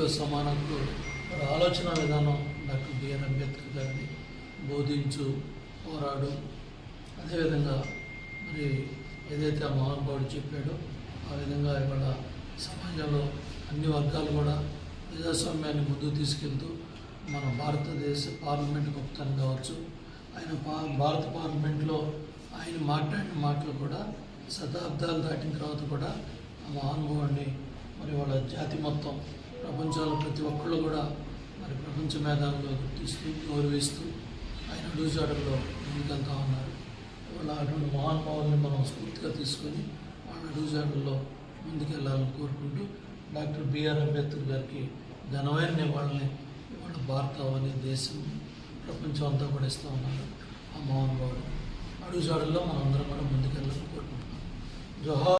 నీతిలో సమానత్వం వారి ఆలోచన విధానం డాక్టర్ బిఆర్ అంబేద్కర్ గారిని బోధించు పోరాడు. అదేవిధంగా మరి ఏదైతే ఆ మహానుభావుడు చెప్పాడో ఆ విధంగా ఇవాళ సమాజంలో అన్ని వర్గాలు కూడా ప్రజాస్వామ్యాన్ని ముందుకు తీసుకెళ్తూ మన భారతదేశ పార్లమెంట్ గొప్పతనం కావచ్చు. ఆయన భారత పార్లమెంట్లో ఆయన మాట్లాడిన మాటలు కూడా శతాబ్దాలు దాటిన తర్వాత కూడా ఆ మహానుభావుడిని మరి వాళ్ళ జాతి మొత్తం ప్రపంచంలో ప్రతి ఒక్కళ్ళు కూడా మరి ప్రపంచ మేధావులుగా గుర్తిస్తూ గౌరవిస్తూ ఆయన అడుగుజాడల్లో ముందుకెళ్తా ఉన్నారు. వాళ్ళ అటువంటి మహానుభావుల్ని మనం స్ఫూర్తిగా తీసుకొని వాళ్ళ అడుగుజాడల్లో ముందుకెళ్ళాలని కోరుకుంటూ డాక్టర్ బిఆర్ అంబేద్కర్ గారికి ఘనమైన నివాళిని ఇవాళ భారత అనే దేశం ప్రపంచం అంతా కూడా ఇస్తూ ఉన్నారు ఆ మహానుభావులు అడుగుజాడల్లో మనం అందరం కూడా ముందుకెళ్ళాలని కోరుకుంటున్నాం. జోహార్